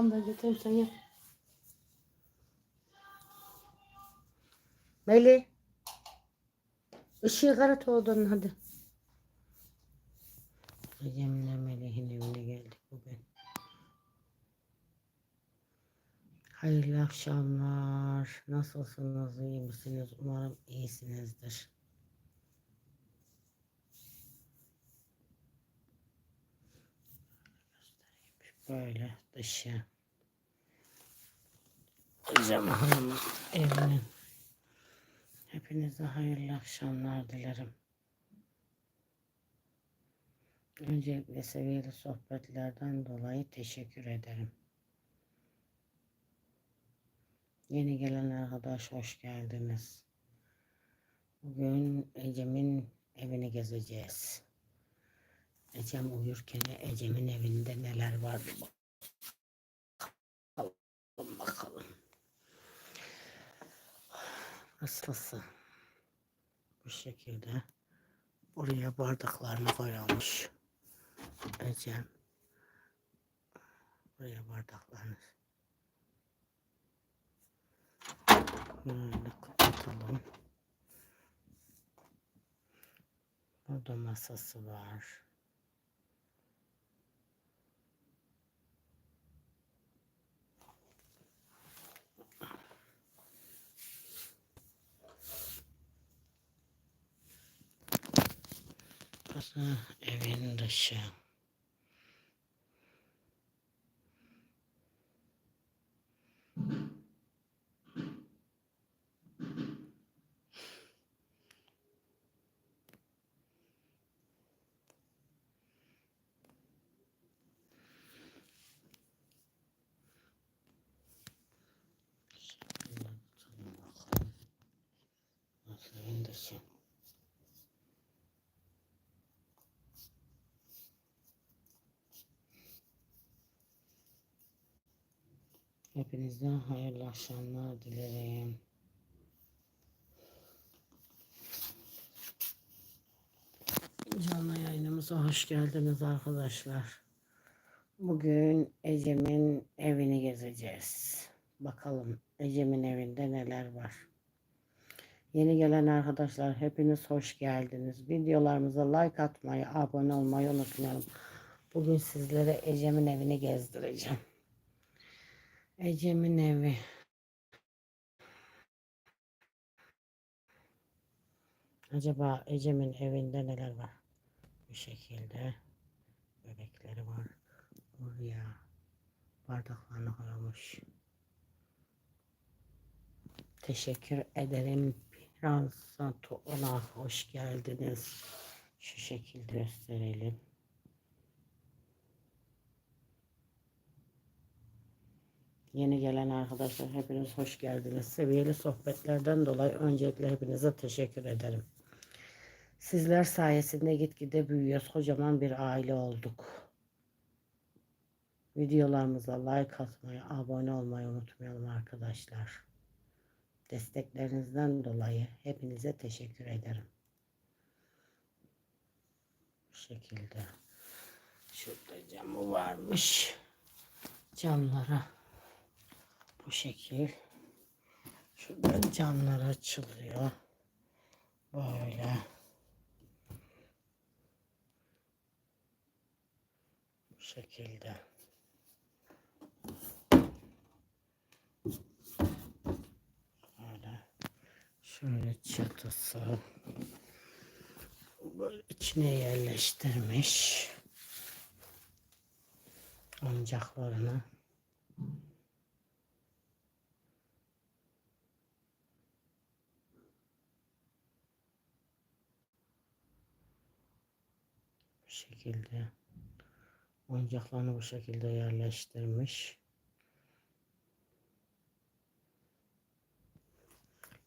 Tam ben getireyim sen ye. Melih. Işığı karat oğlanın hadi. Ecem'le Melih'in evine geldik bugün. Hayırlı akşamlar. Nasılsınız? iyi misiniz? Umarım iyisinizdir. Böyle dışı. Ecem Hanım'ın evinin. Hepinize hayırlı akşamlar dilerim. Öncelikle seviyeli sohbetlerden dolayı teşekkür ederim. Yeni gelen arkadaş hoş geldiniz. Bugün Ecem'in evini gezeceğiz. Ecem uyurken Ecem'in evinde neler var bir bakalım bakalım. Nasılsın? Bu şekilde buraya bardaklarını koyalmış. Ecem. Buraya bardaklarını. Böyle kapatalım. Burada masası var. Burası evin dışı. Şöyle tutalım bakalım. Burası evin dışı. Hepinize hayırlı akşamlar dilerim. Canlı yayınımıza hoş geldiniz arkadaşlar. Bugün Ecem'in evini gezeceğiz. Bakalım Ecem'in evinde neler var. Yeni gelen arkadaşlar hepiniz hoş geldiniz. Videolarımıza like atmayı, abone olmayı unutmayalım. Bugün sizlere Ecem'in evini gezdireceğim. Ecem'in evi. Acaba Ecem'in evinde neler var? Bu şekilde bebekleri var. Buraya bardaklarını koymuş. Teşekkür ederim. Pransa ona hoş geldiniz. Şu şekilde gösterelim. Yeni gelen arkadaşlar hepiniz hoş geldiniz. Seviyeli sohbetlerden dolayı öncelikle hepinize teşekkür ederim. Sizler sayesinde gitgide büyüyoruz. Kocaman bir aile olduk. Videolarımıza like atmayı, abone olmayı unutmayalım arkadaşlar. Desteklerinizden dolayı hepinize teşekkür ederim. Bu şekilde. Şurada camı varmış. Camlara bu şekil. Şuradan camlar açılıyor. Böyle. Bu şekilde. Böyle. Şöyle çatısı. Böyle içine yerleştirmiş. Oyuncaklarını. Bu şekilde oyuncaklarını bu şekilde yerleştirmiş.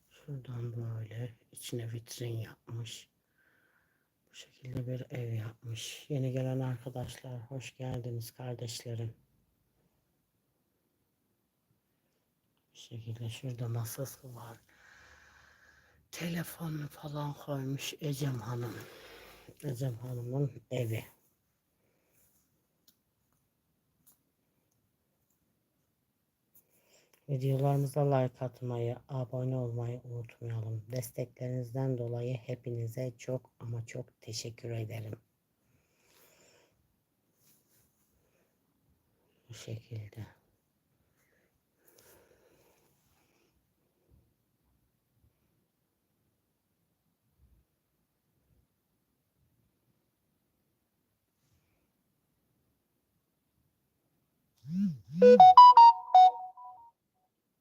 Şuradan böyle içine vitrin yapmış. Bu şekilde bir ev yapmış. Yeni gelen arkadaşlar hoş geldiniz kardeşlerim. Bu şekilde şurada masası var. Telefonu falan koymuş Ecem Hanım. Ecem Hanım'ın evi. Videolarımıza like atmayı, abone olmayı unutmayalım. Desteklerinizden dolayı hepinize çok ama çok teşekkür ederim. Bu şekilde.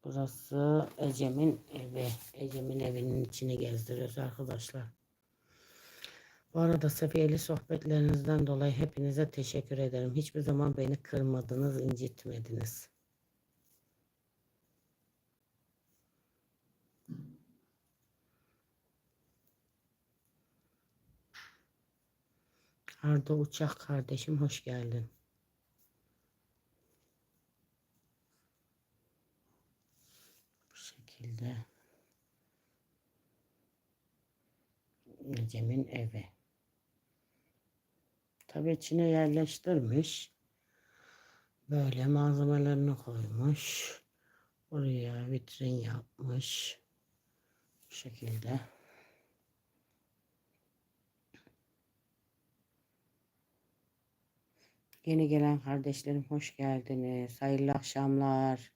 Burası Ecem'in evi. Ecem'in evinin içini gezdiriyoruz arkadaşlar. Bu arada seviyeli sohbetlerinizden dolayı hepinize teşekkür ederim. Hiçbir zaman beni kırmadınız, incitmediniz. Arda Uçak kardeşim hoş geldin. Bu şekilde. Cem'in evi. Tabii içine yerleştirmiş. Böyle malzemelerini koymuş. Oraya vitrin yapmış. Bu şekilde. Yeni gelen kardeşlerim hoş geldiniz. Hayırlı akşamlar.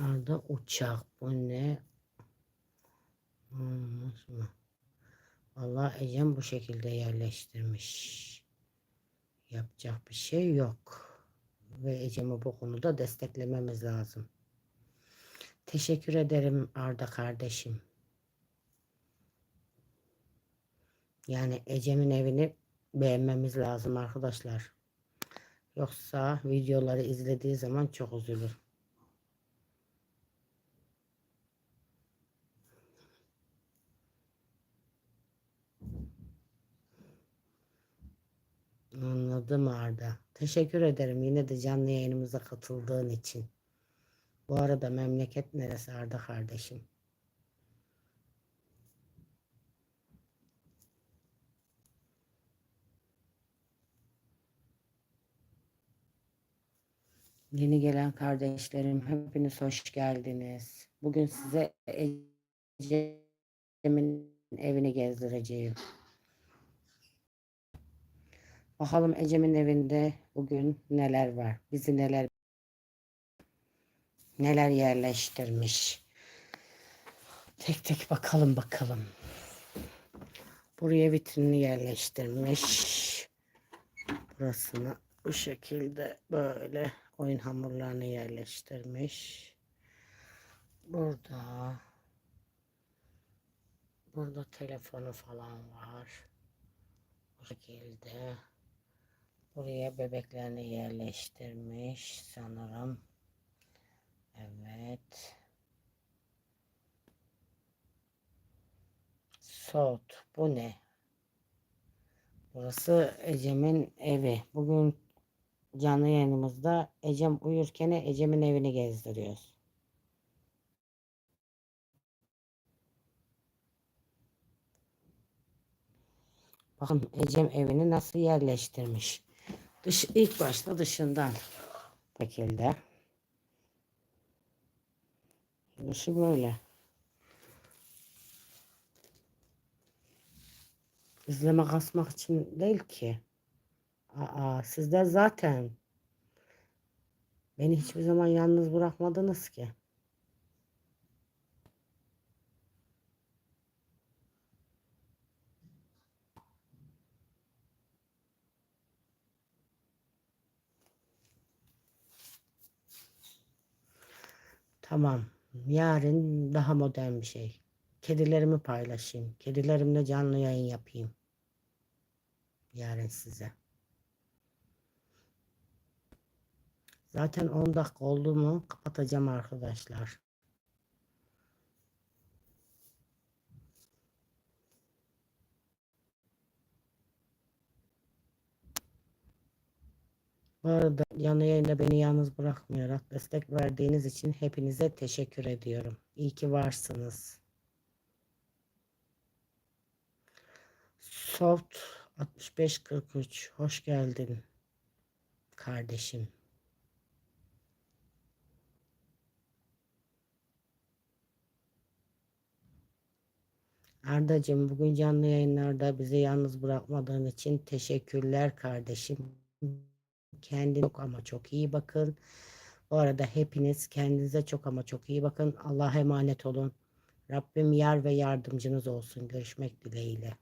Arda uçak. Bu ne? Olmaz mı? Vallahi Ecem bu şekilde yerleştirmiş. Yapacak bir şey yok. Ve Ecem'i bu konuda desteklememiz lazım. Teşekkür ederim Arda kardeşim. Yani Ecem'in evini beğenmemiz lazım arkadaşlar. Yoksa videoları izlediği zaman çok üzülür. Anladım Arda. Teşekkür ederim yine de canlı yayınımıza katıldığın için. Bu arada memleket neresi Arda kardeşim? Yeni gelen kardeşlerim hepiniz hoş geldiniz. Bugün size Ecem'in evini gezdireceğim. Bakalım Ecem'in evinde bugün neler var? Bizi neler neler yerleştirmiş. Tek tek bakalım bakalım. Buraya vitrini yerleştirmiş. Burasını bu şekilde böyle oyun hamurlarını yerleştirmiş. Burada burada telefonu falan var. Bu şekilde buraya bebeklerini yerleştirmiş sanırım. Evet. Soğut. Bu ne? Burası Ecem'in evi. Bugün canlı yayınımızda Ecem uyurken Ecem'in evini gezdiriyoruz. Bakın Ecem evini nasıl yerleştirmiş. Dış, ilk başta dışından bu şekilde. Dışı böyle. İzleme kasmak için değil ki. Aa, sizler zaten beni hiçbir zaman yalnız bırakmadınız ki. Tamam. Yarın daha modern bir şey. Kedilerimi paylaşayım. Kedilerimle canlı yayın yapayım. Yarın size. Zaten 10 dakika oldu mu kapatacağım arkadaşlar. Bu arada canlı yayında beni yalnız bırakmayarak destek verdiğiniz için hepinize teşekkür ediyorum. İyi ki varsınız. Soft 6543 hoş geldin kardeşim. Ardacığım bugün canlı yayınlarda bizi yalnız bırakmadığın için teşekkürler kardeşim. Kendine çok ama çok iyi bakın. Bu arada hepiniz kendinize çok ama çok iyi bakın. Allah'a emanet olun. Rabbim yar ve yardımcınız olsun. Görüşmek dileğiyle.